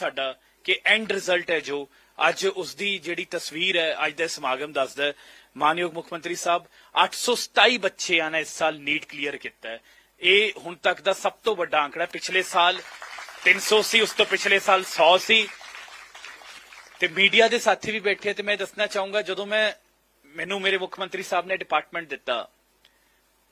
ਸਾਡਾ ਕਿ end result ਹੈ ਜੋ ਅੱਜ ਉਸ ਦੀ ਜਿਹੜੀ ਤਸਵੀਰ ਹੈ, ਅੱਜ ਦਾ ਸਮਾਗਮ ਦੱਸਦਾ ਹੈ। ਮਾਨਯੋਗ ਮੁੱਖ ਮੰਤਰੀ ਸਾਹਿਬ 827 ਬੱਚਿਆਂ ਨੇ ਇਸ ਸਾਲ ਨੀਟ ਕਲੀਅਰ ਕੀਤਾ ਹੈ। ਇਹ ਹੁਣ ਤੱਕ ਦਾ ਸਭ ਤੋਂ ਵੱਡਾ ਅੰਕੜਾ ਪਿਛਲੇ ਸਾਲ 300 ਸੀ ਉਸ ਤੋਂ ਪਿਛਲੇ ਸਾਲ 100 ਸੀ। ਤੇ ਮੀਡੀਆ ਦੇ ਸਾਥੀ ਵੀ ਬੈਠੇ ਤੇ ਮੈਂ ਦੱਸਣਾ ਚਾਹੂੰਗਾ, ਜਦੋਂ ਮੈਂ ਮੈਨੂੰ ਮੇਰੇ ਮੁੱਖ ਮੰਤਰੀ ਸਾਹਿਬ ਨੇ ਡਿਪਾਰਟਮੈਂਟ ਦਿੱਤਾ,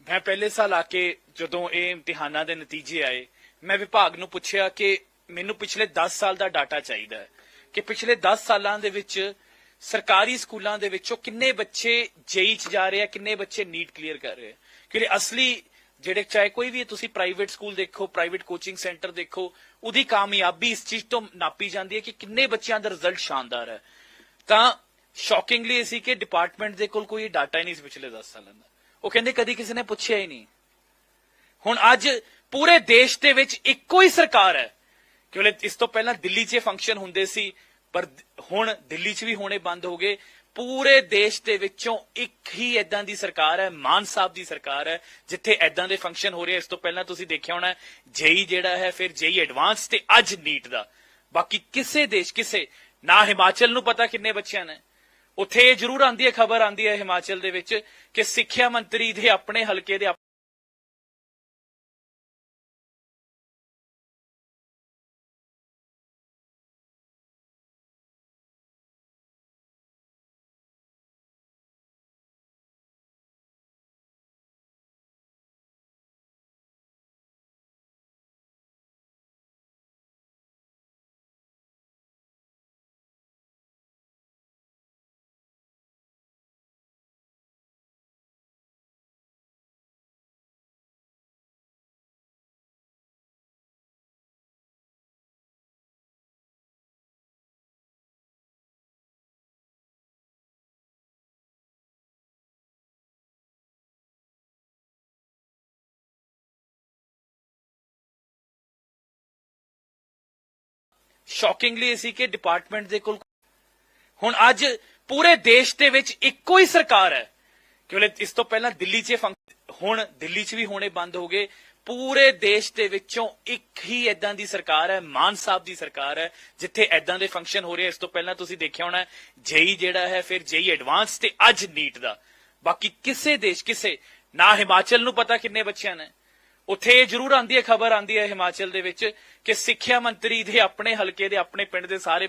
ਮੈਂ ਪਹਿਲੇ ਸਾਲ ਆ ਕੇ ਜਦੋਂ ਇਹ ਇਮਤਿਹਾਨਾਂ ਦੇ ਨਤੀਜੇ ਆਏ, ਮੈਂ ਵਿਭਾਗ ਨੂੰ ਪੁੱਛਿਆ ਕਿ ਮੈਨੂੰ ਪਿਛਲੇ 10 ਸਾਲ ਦਾ ਡਾਟਾ ਚਾਹੀਦਾ ਹੈ ਕਿ ਪਿਛਲੇ 10 ਸਾਲਾਂ ਦੇ ਵਿੱਚ ਸਰਕਾਰੀ ਸਕੂਲਾਂ ਦੇ ਵਿੱਚੋਂ ਕਿੰਨੇ ਬੱਚੇ ਜੇਈ ਚ ਜਾ ਰਹੇ ਆ, ਕਿੰਨੇ ਬੱਚੇ ਨੀਟ ਕਲੀਅਰ ਕਰ ਰਹੇ ਆ। ਕਿਉਂਕਿ ਅਸਲੀ ਜਿਹੜੇ ਚਾਹੇ ਕੋਈ ਵੀ ਤੁਸੀਂ ਪ੍ਰਾਈਵੇਟ ਸਕੂਲ ਦੇਖੋ, ਪ੍ਰਾਈਵੇਟ ਕੋਚਿੰਗ ਸੈਂਟਰ ਦੇਖੋ, ਉਹਦੀ ਕਾਮਯਾਬੀ ਇਸ ਚੀਜ਼ ਤੋਂ ਨਾਪੀ ਜਾਂਦੀ ਹੈ ਕਿ ਕਿੰਨੇ ਬੱਚਿਆਂ ਦਾ ਰਿਜ਼ਲਟ ਸ਼ਾਨਦਾਰ ਹੈ। ਤਾਂ ਸ਼ੌਕਿੰਗਲੀ ਇਹ ਸੀ ਕਿ ਡਿਪਾਰਟਮੈਂਟ ਦੇ ਕੋਲ ਕੋਈ ਡਾਟਾ ਹੀ ਨਹੀਂ ਸੀ ਪਿਛਲੇ 10 ਸਾਲਾਂ ਦਾ। ਉਹ ਕਹਿੰਦੇ ਕਦੀ ਕਿਸੇ ਨੇ ਪੁੱਛਿਆ ਹੀ ਨਹੀਂ। ਹੁਣ ਅੱਜ ਪੂਰੇ ਦੇਸ਼ ਦੇ ਵਿੱਚ ਇੱਕੋ ਹੀ ਸਰਕਾਰ ਹੈ ਕਿਉਂਕਿ ਇਸ ਤੋਂ ਪਹਿਲਾਂ ਦਿੱਲੀ 'ਚ ਫੰਕਸ਼ਨ ਹੁੰਦੇ ਸੀ, ਪਰ ਹੁਣ ਦਿੱਲੀ 'ਚ ਵੀ ਹੋਣੇ ਬੰਦ ਹੋ ਗਏ। ਪੂਰੇ ਦੇਸ਼ ਦੇ ਵਿੱਚੋਂ ਇੱਕ ਹੀ ਐਦਾਂ ਦੀ ਸਰਕਾਰ ਹੈ, ਮਾਨ ਸਾਹਿਬ ਦੀ ਸਰਕਾਰ ਹੈ, ਜਿੱਥੇ ਐਦਾਂ ਦੇ ਫੰਕਸ਼ਨ ਹੋ ਰਹੇ ਇਸ ਤੋਂ ਪਹਿਲਾਂ ਤੁਸੀਂ ਦੇਖਿਆ ਹੋਣਾ, ਜੇਈ ਜਿਹੜਾ ਹੈ, ਫਿਰ ਜੇਈ ਐਡਵਾਂਸ ਤੇ ਅੱਜ ਨੀਟ ਦਾ। ਬਾਕੀ ਕਿਸੇ ਦੇਸ਼, ਕਿਸੇ, ਨਾ ਹਿਮਾਚਲ ਨੂੰ ਪਤਾ ਕਿੰਨੇ ਬੱਚਿਆਂ ਨੇ। ਉੱਥੇ ਇਹ ਜ਼ਰੂਰ ਆਂਦੀ ਹੈ, ਖਬਰ ਆਂਦੀ ਹੈ ਹਿਮਾਚਲ ਦੇ ਵਿੱਚ ਕਿ ਸਿੱਖਿਆ ਮੰਤਰੀ ਦੇ ਆਪਣੇ ਹਲਕੇ ਦੇ ਸ਼ੌਕਿੰਗਲੀ ਸੀ ਕਿ ਡਿਪਾਰਟਮੈਂਟ ਦੇ ਕੋਲ ਹੁਣ ਅੱਜ ਪੂਰੇ ਦੇਸ਼ ਦੇ ਵਿੱਚ ਇੱਕੋ ਹੀ ਸਰਕਾਰ ਹੈ ਕਿਉਂਕਿ ਇਸ ਤੋਂ ਪਹਿਲਾਂ ਦਿੱਲੀ 'ਚ ਹੁਣ ਦਿੱਲੀ 'ਚ ਵੀ ਹੋਣੇ ਬੰਦ ਹੋ ਗਏ। ਪੂਰੇ ਦੇਸ਼ ਦੇ ਵਿੱਚੋਂ ਇੱਕ ਹੀ ਐਦਾਂ ਦੀ ਸਰਕਾਰ ਹੈ, ਮਾਨ ਸਾਹਿਬ ਦੀ ਸਰਕਾਰ ਹੈ, ਜਿੱਥੇ ਐਦਾਂ ਦੇ ਫੰਕਸ਼ਨ ਹੋ ਰਹੇ ਇਸ ਤੋਂ ਪਹਿਲਾਂ ਤੁਸੀਂ ਦੇਖਿਆ ਹੋਣਾ, ਜੇਈ ਜਿਹੜਾ ਹੈ, ਫਿਰ ਜੇਈ ਐਡਵਾਂਸ ਤੇ ਅੱਜ ਨੀਟ ਦਾ। ਬਾਕੀ ਕਿਸੇ ਦੇਸ਼, ਕਿਸੇ ਨਾ ਹਿਮਾਚਲ ਨੂੰ ਪਤਾ ਕਿੰਨੇ ਬੱਚਿਆਂ ਨੇ। ਉੱਥੇ ਇਹ ਜ਼ਰੂਰ ਆਂਦੀ ਹੈ, ਖਬਰ ਆਂਦੀ ਹੈ ਹਿਮਾਚਲ ਦੇ ਵਿੱਚ ਕਿ ਸਿੱਖਿਆ ਮੰਤਰੀ ਦੇ ਆਪਣੇ ਹਲਕੇ ਦੇ, ਆਪਣੇ ਪਿੰਡ ਦੇ ਸਾਰੇ